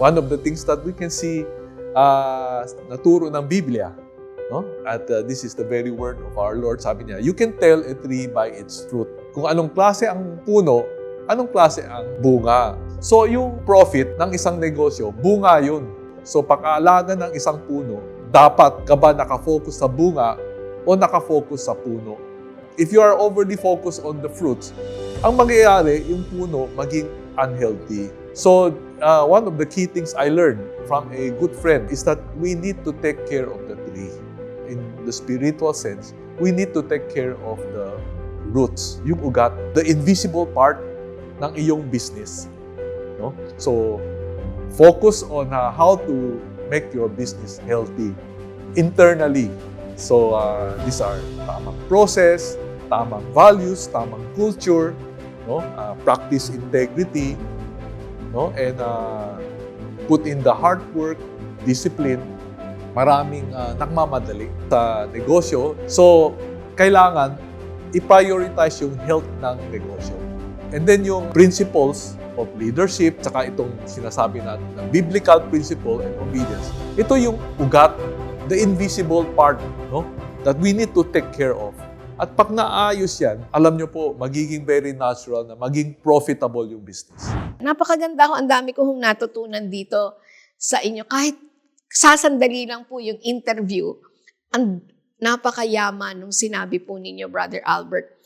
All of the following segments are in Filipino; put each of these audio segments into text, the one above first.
one of the things that we can see uh, naturo ng Biblia. No? At uh, this is the very word of our Lord. Sabi niya, you can tell a tree by its fruit. Kung anong klase ang puno, anong klase ang bunga. So yung profit ng isang negosyo, bunga yun. So pag-aalaga ng isang puno, dapat ka ba nakafocus sa bunga o nakafocus sa puno? If you are overly focused on the fruits, ang mangyayari, yung puno maging unhealthy. So, uh, one of the key things I learned from a good friend is that we need to take care of the tree. In the spiritual sense, we need to take care of the roots, yung ugat, the invisible part ng iyong business. No? So, focus on uh, how to make your business healthy internally. So, uh, these are tamang process, tamang values, tamang culture, no? Uh, practice integrity, no? And uh, put in the hard work, discipline. Maraming uh, nagmamadali sa negosyo. So, kailangan i-prioritize yung health ng negosyo. And then yung principles of leadership, tsaka itong sinasabi natin ng biblical principle and obedience. Ito yung ugat, the invisible part, no? That we need to take care of. At pag naayos yan, alam nyo po, magiging very natural na maging profitable yung business. Napakaganda ko. Ang dami ko hong natutunan dito sa inyo. Kahit sasandali lang po yung interview, ang napakayaman nung sinabi po ninyo, Brother Albert.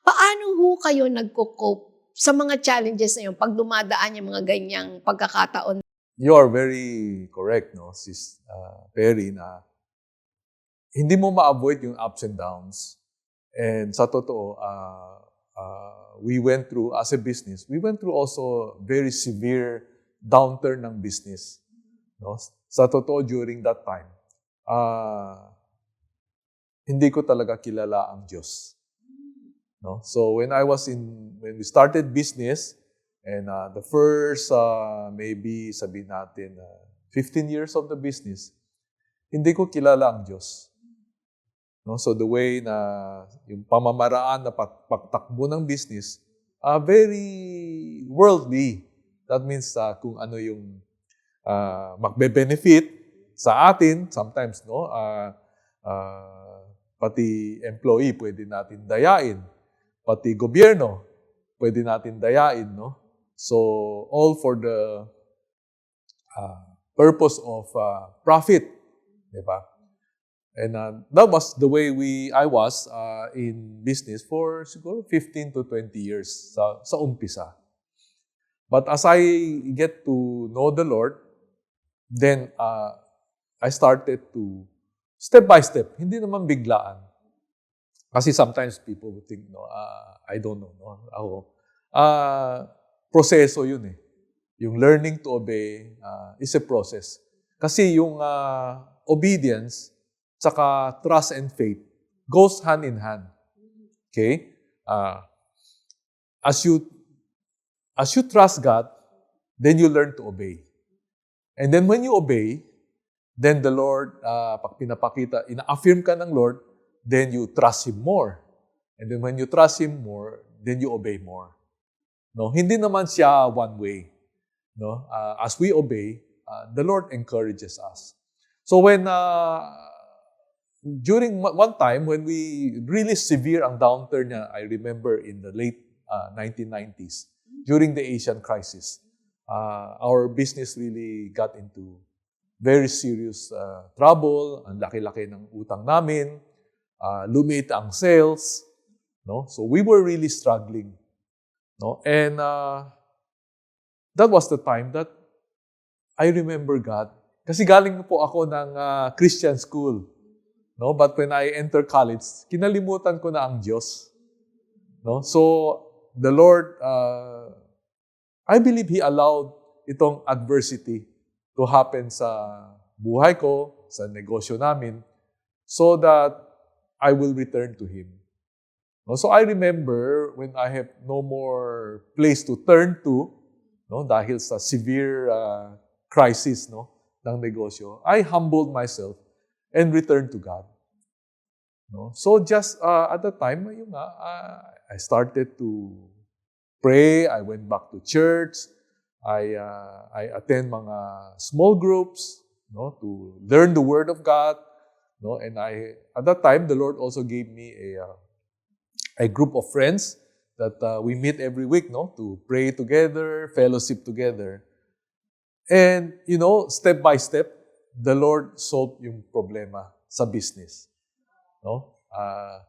Paano ho kayo nagko-cope sa mga challenges na yun pag dumadaan yung mga ganyang pagkakataon? You are very correct, no, sis uh, Perry, na hindi mo ma-avoid yung ups and downs. And sa totoo, uh, uh, we went through, as a business, we went through also very severe downturn ng business. No? Sa totoo, during that time, uh, hindi ko talaga kilala ang Diyos. No? So when I was in, when we started business, and uh, the first, uh, maybe sabihin natin, uh, 15 years of the business, hindi ko kilala ang Diyos. No? So the way na yung pamamaraan na pag- pagtakbo ng business, uh, very worldly. That means uh, kung ano yung uh, magbe-benefit sa atin, sometimes, no? Uh, uh, pati employee pwede natin dayain. Pati gobyerno pwede natin dayain, no? So, all for the uh, purpose of uh, profit. Di ba? And uh, that was the way we I was uh, in business for siguro 15 to 20 years sa, sa umpisa. But as I get to know the Lord, then uh, I started to step by step, hindi naman biglaan. Kasi sometimes people would think, no, uh, I don't know, no, ako. Uh, proseso yun eh. Yung learning to obey uh, is a process. Kasi yung uh, obedience, saka trust and faith goes hand in hand. Okay? Uh, as you as you trust God, then you learn to obey. And then when you obey, then the Lord, uh, pag pinapakita, ina-affirm ka ng Lord, then you trust Him more. And then when you trust Him more, then you obey more. No, hindi naman siya one way. No, uh, as we obey, uh, the Lord encourages us. So when uh, during one time when we really severe ang downturn niya, I remember in the late uh, 1990s during the Asian crisis, uh, our business really got into very serious uh, trouble. Ang laki-laki ng utang namin, uh, lumit ang sales, no? So we were really struggling, no? And uh, that was the time that I remember God kasi galing po ako ng uh, Christian school. No, but when I enter college, kinalimutan ko na ang Diyos. No? So the Lord uh, I believe He allowed itong adversity to happen sa buhay ko, sa negosyo namin, so that I will return to Him. No? So I remember when I have no more place to turn to, no, dahil sa severe uh, crisis no, ng negosyo, I humbled myself and returned to God. No? So just uh, at the time, yung nga, uh, I started to pray, I went back to church, I uh, I attend mga small groups, no, to learn the Word of God, no, and I at that time the Lord also gave me a uh, a group of friends that uh, we meet every week, no, to pray together, fellowship together, and you know, step by step, the Lord solved yung problema sa business, no. Uh,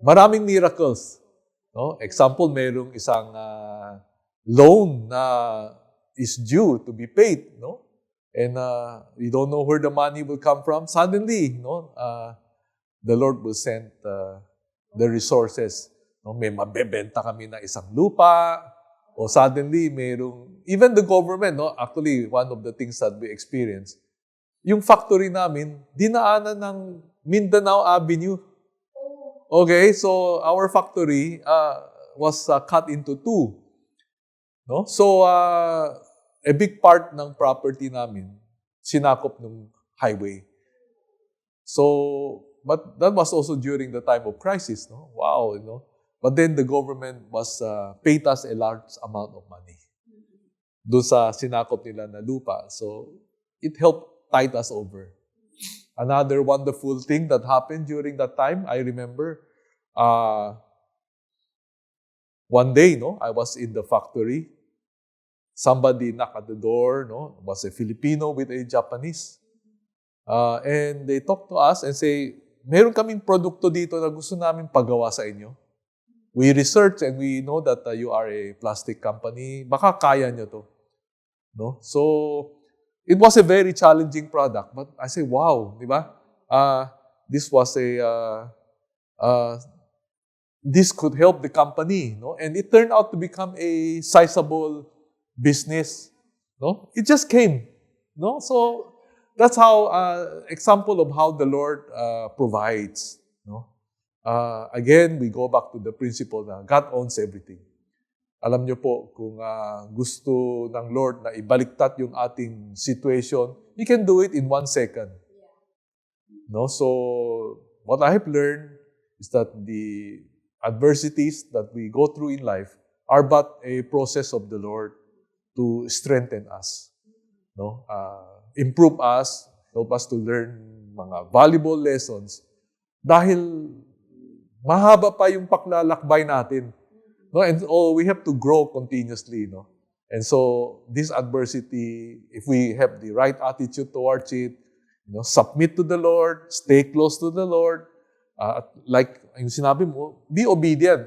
maraming miracles, no. Example, mayroong isang uh, loan na is due to be paid, no? And uh, we don't know where the money will come from. Suddenly, no, uh, the Lord will send uh, the resources. No, may mabebenta kami na isang lupa, o suddenly mayroong, even the government, no, actually, one of the things that we experience, yung factory namin, dinaanan ng Mindanao Avenue. Okay, so our factory uh, was uh, cut into two. No? So, uh, a big part ng property namin, sinakop ng highway. So, but that was also during the time of crisis, no? Wow, you know. But then the government was uh, paid us a large amount of money doon sa sinakop nila na lupa. So, it helped tide us over. Another wonderful thing that happened during that time, I remember, uh, one day, no, I was in the factory. Somebody knocked at the door, no, it was a Filipino with a Japanese. Uh, and they talked to us and say, meron kaming produkto dito na gusto namin pagawa sa inyo. We research and we know that uh, you are a plastic company. Baka kaya nyo to. No? So, it was a very challenging product. But I say, wow, di ba? Uh, this was a, uh, uh, this could help the company. No? And it turned out to become a sizable business. No? It just came. No? So, that's how, uh, example of how the Lord uh, provides. No? Uh, again, we go back to the principle na God owns everything. Alam niyo po, kung uh, gusto ng Lord na ibaliktad yung ating situation, He can do it in one second. No? So, what I have learned is that the adversities that we go through in life are but a process of the Lord to strengthen us. No? Uh, improve us, help us to learn mga valuable lessons dahil mahaba pa yung paklalakbay natin. No? And oh, we have to grow continuously. No? And so, this adversity, if we have the right attitude towards it, you know, submit to the Lord, stay close to the Lord, uh, like yung sinabi mo, be obedient.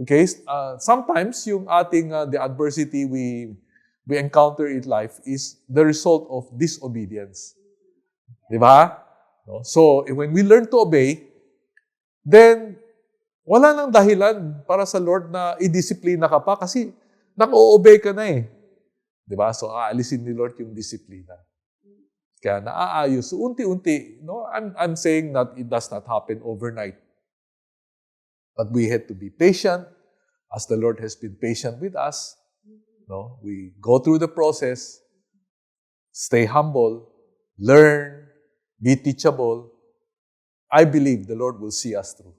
Okay? Uh, sometimes, yung ating, uh, the adversity we, we encounter in life is the result of disobedience. Di ba? No? So, when we learn to obey, then wala nang dahilan para sa Lord na i-disiplina ka pa kasi nag-o-obey ka na eh. Di ba? So, aalisin ni Lord yung disiplina. Kaya naaayos. So, unti-unti, no? I'm, I'm saying that it does not happen overnight. But we had to be patient as the Lord has been patient with us. No? We go through the process, stay humble, learn, be teachable. I believe the Lord will see us through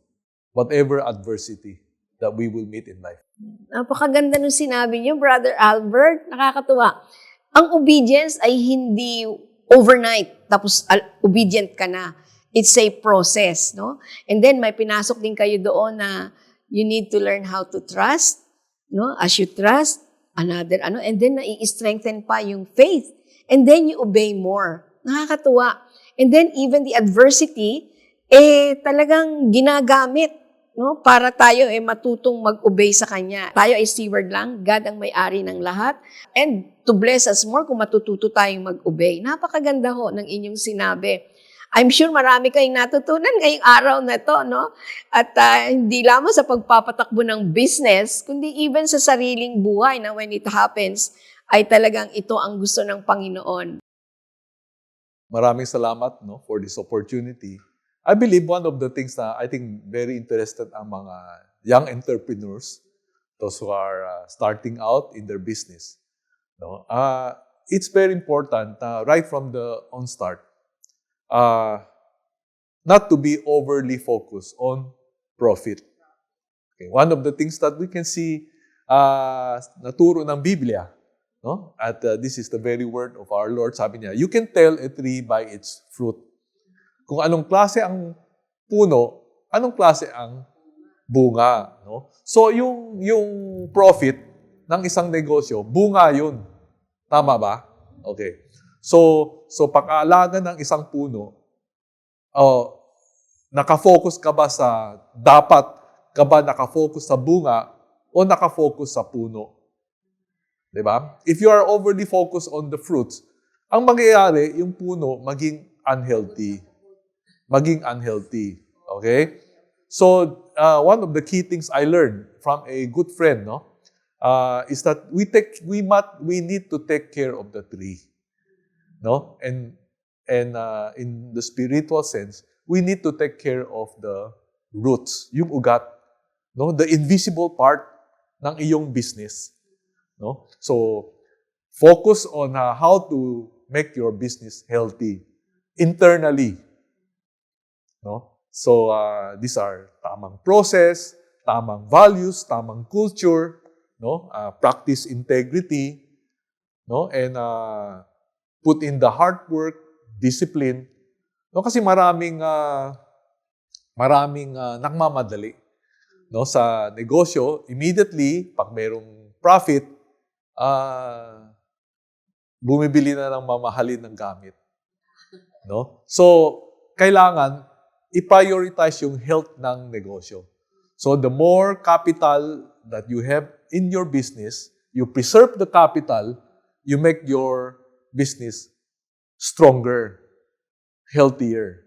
whatever adversity that we will meet in life. Napakaganda nung sinabi niyo, Brother Albert. Nakakatuwa. Ang obedience ay hindi overnight, tapos obedient ka na. It's a process, no? And then may pinasok din kayo doon na you need to learn how to trust, no? As you trust, another ano, and then nai-strengthen pa yung faith. And then you obey more. Nakakatuwa. And then even the adversity, eh talagang ginagamit no? Para tayo eh matutong mag-obey sa Kanya. Tayo ay steward lang, God ang may-ari ng lahat. And to bless us more kung matututo tayong mag-obey. Napakaganda ho ng inyong sinabi. I'm sure marami kayong natutunan ngayong araw na to, no? At ah, hindi lamang sa pagpapatakbo ng business, kundi even sa sariling buhay na when it happens, ay talagang ito ang gusto ng Panginoon. Maraming salamat no, for this opportunity. I believe one of the things na I think very interested ang mga young entrepreneurs, those who are uh, starting out in their business. No? Uh, it's very important na right from the onstart, uh, not to be overly focused on profit. Okay, one of the things that we can see uh, naturo ng Biblia, No? At uh, this is the very word of our Lord. Sabi niya, you can tell a tree by its fruit. Kung anong klase ang puno, anong klase ang bunga. No? So, yung, yung profit ng isang negosyo, bunga yun. Tama ba? Okay. So, so pag-aalaga ng isang puno, oh, nakafocus ka ba sa dapat ka ba nakafocus sa bunga o nakafocus sa puno? 'Di ba? If you are overly focused on the fruits, ang mangyayari, yung puno maging unhealthy. Maging unhealthy. Okay? So, uh, one of the key things I learned from a good friend, no, uh, is that we take we mat, we need to take care of the tree. No? And and uh, in the spiritual sense, we need to take care of the roots, yung ugat, no? The invisible part ng iyong business, no? So, focus on uh, how to make your business healthy internally, no? So, uh, these are tamang process, tamang values, tamang culture, no? Uh, practice integrity, no? And uh, put in the hard work, discipline. No, kasi maraming uh, maraming uh, nagmamadali no sa negosyo immediately pag mayroong profit uh, bumibili na ng mamahalin ng gamit no so kailangan i-prioritize yung health ng negosyo so the more capital that you have in your business you preserve the capital you make your business stronger healthier.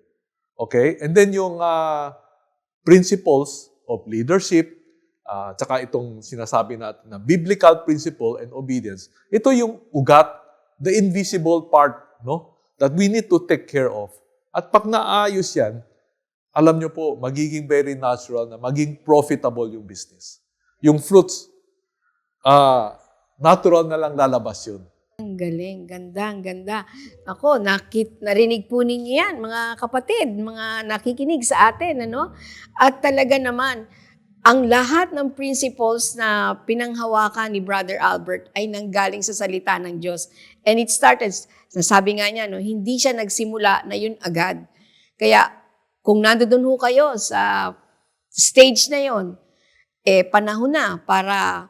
Okay? And then yung uh, principles of leadership, uh, tsaka itong sinasabi natin na biblical principle and obedience, ito yung ugat, the invisible part, no? That we need to take care of. At pag naayos yan, alam nyo po, magiging very natural na maging profitable yung business. Yung fruits, uh, natural na lang lalabas yun. Ang galing, ganda, ang ganda. Ako, nakit, narinig po ninyo yan, mga kapatid, mga nakikinig sa atin, ano? At talaga naman, ang lahat ng principles na pinanghawakan ni Brother Albert ay nanggaling sa salita ng Diyos. And it started, nasabi nga niya, no, hindi siya nagsimula na yun agad. Kaya, kung nandoon ho kayo sa stage na yon, eh, panahon na para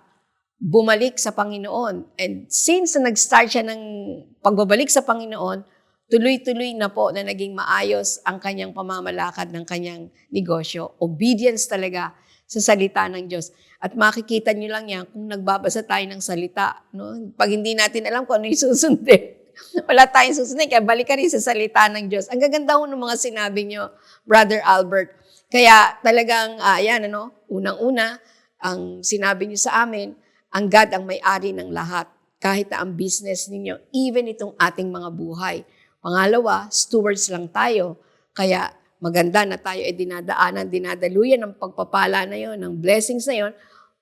bumalik sa Panginoon. And since na nag-start siya ng pagbabalik sa Panginoon, tuloy-tuloy na po na naging maayos ang kanyang pamamalakad ng kanyang negosyo. Obedience talaga sa salita ng Diyos. At makikita nyo lang yan kung nagbabasa tayo ng salita. No? Pag hindi natin alam kung ano yung susundin, wala tayong susundin. Kaya balik ka rin sa salita ng Diyos. Ang gaganda ho ng mga sinabi nyo, Brother Albert. Kaya talagang, uh, ano, unang-una, ang sinabi nyo sa amin, ang God ang may-ari ng lahat, kahit na ang business ninyo, even itong ating mga buhay. Pangalawa, stewards lang tayo. Kaya maganda na tayo ay dinadaanan, dinadaluyan ng pagpapala na yon, ng blessings na yon,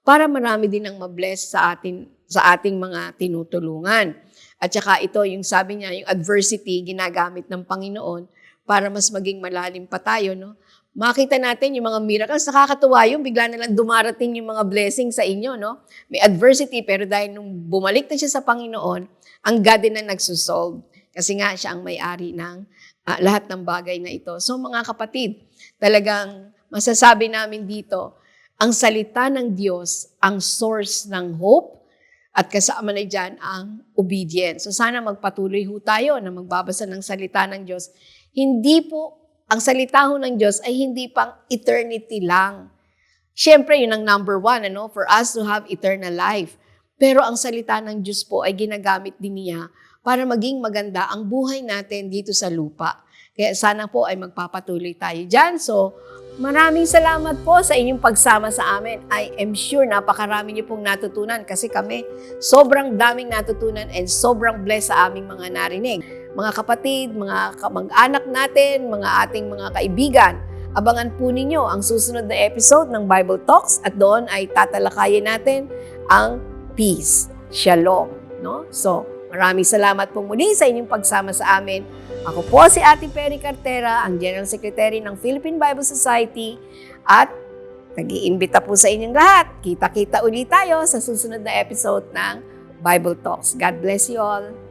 para marami din ang mabless sa atin sa ating mga tinutulungan. At saka ito, yung sabi niya, yung adversity ginagamit ng Panginoon para mas maging malalim pa tayo, no? makita natin yung mga miracles. Nakakatuwa yung bigla na lang dumarating yung mga blessings sa inyo, no? May adversity, pero dahil nung bumalik na siya sa Panginoon, ang God din na nagsusolve. Kasi nga siya ang may-ari ng uh, lahat ng bagay na ito. So mga kapatid, talagang masasabi namin dito, ang salita ng Diyos, ang source ng hope, at kasama na dyan ang obedience. So sana magpatuloy ho tayo na magbabasa ng salita ng Diyos. Hindi po ang salita ho ng Diyos ay hindi pang eternity lang. Siyempre, yun ang number one, ano, for us to have eternal life. Pero ang salita ng Diyos po ay ginagamit din niya para maging maganda ang buhay natin dito sa lupa. Kaya sana po ay magpapatuloy tayo dyan. So, maraming salamat po sa inyong pagsama sa amin. I am sure napakarami niyo pong natutunan kasi kami sobrang daming natutunan and sobrang blessed sa aming mga narinig mga kapatid, mga kamag-anak natin, mga ating mga kaibigan. Abangan po ninyo ang susunod na episode ng Bible Talks at doon ay tatalakayin natin ang peace, shalom. No? So, maraming salamat po muli sa inyong pagsama sa amin. Ako po si Ate Perry Cartera, ang General Secretary ng Philippine Bible Society at nag-iimbita po sa inyong lahat. Kita-kita ulit tayo sa susunod na episode ng Bible Talks. God bless you all.